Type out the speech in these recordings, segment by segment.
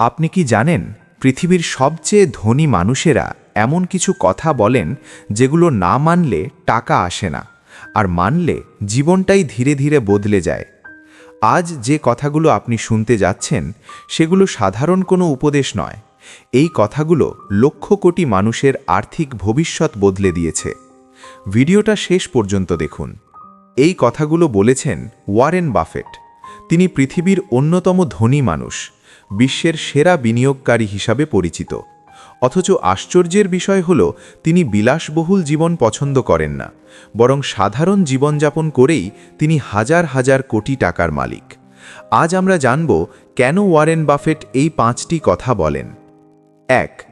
আপনি কি জানেন, পৃথিবীর সবচেয়ে ধনী মানুষেরা এমন কিছু কথা বলেন যেগুলো না মানলে টাকা আসে না, আর মানলে জীবনটাই ধীরে ধীরে বদলে যায়? আজ যে কথাগুলো আপনি শুনতে যাচ্ছেন, সেগুলো সাধারণ কোনো উপদেশ নয়। এই কথাগুলো লক্ষ কোটি মানুষের আর্থিক ভবিষ্যৎ বদলে দিয়েছে। ভিডিওটা শেষ পর্যন্ত দেখুন। এই কথাগুলো বলেছেন ওয়ারেন বাফেট। তিনি পৃথিবীর অন্যতম ধনী মানুষ। বিশ্বের সেরা বিনিয়োগকারী হিসাবে পরিচিত। অথচ আশ্চর্যের বিষয় হল, তিনি বিলাসবহুল জীবন পছন্দ করেন না, বরং সাধারণ জীবনযাপন করেই তিনি হাজার হাজার কোটি টাকার মালিক। আজ আমরা জানব, কেন ওয়ারেন বাফেট এই পাঁচটি কথা বলেন। এক,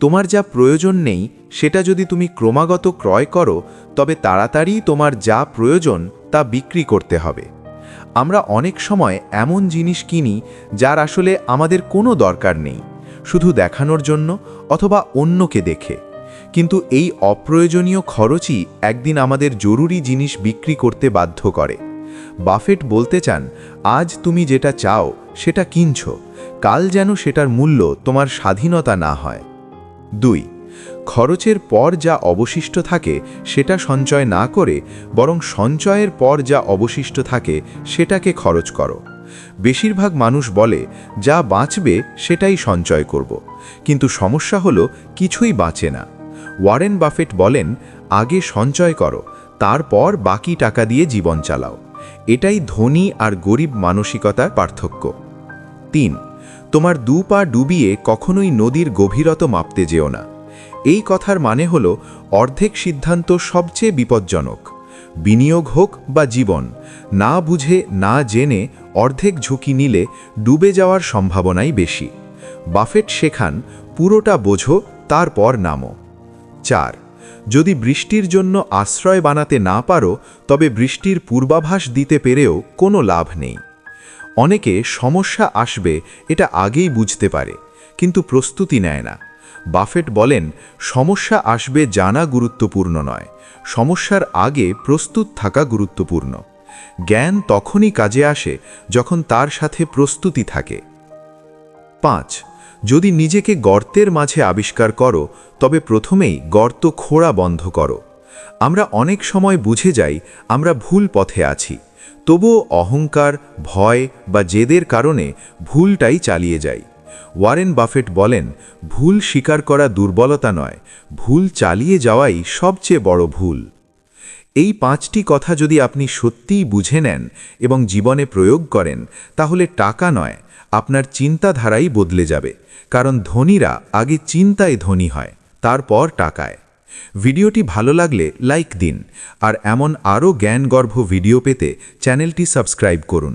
তোমার যা প্রয়োজন নেই, সেটা যদি তুমি ক্রমাগত ক্রয় করো, তবে তাড়াতাড়ি তোমার যা প্রয়োজন, তা বিক্রি করতে হবে। আমরা অনেক সময় এমন জিনিস কিনি যার আসলে আমাদের কোনো দরকার নেই, শুধু দেখানোর জন্য অথবা অন্যকে দেখে। কিন্তু এই অপ্রয়োজনীয় খরচই একদিন আমাদের জরুরি জিনিস বিক্রি করতে বাধ্য করে। বাফেট বলতে চান, আজ তুমি যেটা চাও, সেটা কিনছ। কাল যেন সেটার মূল্য তোমার স্বাধীনতা না হয়। দুই খরচের পর যা অবশিষ্ট থাকে সেটা সঞ্চয় না করে বরং সঞ্চয়ের পর যা অবশিষ্ট থাকে সেটাকে খরচ করো। বেশিরভাগ মানুষ বলে, যা বাঁচবে সেটাই সঞ্চয় করব। কিন্তু সমস্যা হলো, কিছুই বাঁচে না। ওয়ারেন বাফেট বলেন, আগে সঞ্চয় করো, তারপর বাকি টাকা দিয়ে জীবন চালাও। এটাই ধনী আর গরিব মানসিকতার পার্থক্য। তিন, তোমার দু পা ডুবিয়ে কখনোই নদীর গভীরত মাপতে যেও না। এই কথার মানে হল, অর্ধেক সিদ্ধান্ত সবচেয়ে বিপজ্জনক। বিনিয়োগ হোক বা জীবন, না বুঝে, না জেনে অর্ধেক ঝুঁকি নিলে ডুবে যাওয়ার সম্ভাবনাই বেশি। বাফেট শেখান, পুরোটা বোঝো, তারপর নামো। চার, যদি বৃষ্টির জন্য আশ্রয় বানাতে না পারো, তবে বৃষ্টির পূর্বাভাস দিতে পেরেও কোনো লাভ নেই। অনেকে সমস্যা আসবে, এটা আগেই বুঝতে পারে, কিন্তু প্রস্তুতি নেয় না। বাফেট বলেন, সমস্যা আসবে জানা গুরুত্বপূর্ণ নয়, সমস্যার আগে প্রস্তুত থাকা গুরুত্বপূর্ণ। জ্ঞান তখনই কাজে আসে যখন তার সাথে প্রস্তুতি থাকে। পাঁচ, যদি নিজেকে গর্তের মাঝে আবিষ্কার করো, তবে প্রথমেই গর্ত খোঁড়া বন্ধ করো। আমরা অনেক সময় বুঝে যাই, আমরা ভুল পথে আছি। তবুও অহংকার, ভয় বা জেদের কারণে ভুলটাই চালিয়ে যাই। ওয়ারেন বাফেট বলেন, ভুল স্বীকার করা দুর্বলতা নয়, ভুল চালিয়ে যাওয়াই সবচেয়ে বড় ভুল। এই পাঁচটি কথা যদি আপনি সত্যিই বুঝে নেন এবং জীবনে প্রয়োগ করেন, তাহলে টাকা নয়, আপনার চিন্তাধারাই বদলে যাবে, কারণ ধনীরা আগে চিন্তায় ধনী হয়, তারপর টাকায়। ভিডিওটি ভালো লাগলে লাইক দিন, আর এমন আরও জ্ঞানগর্ভ ভিডিও পেতে চ্যানেলটি সাবস্ক্রাইব করুন।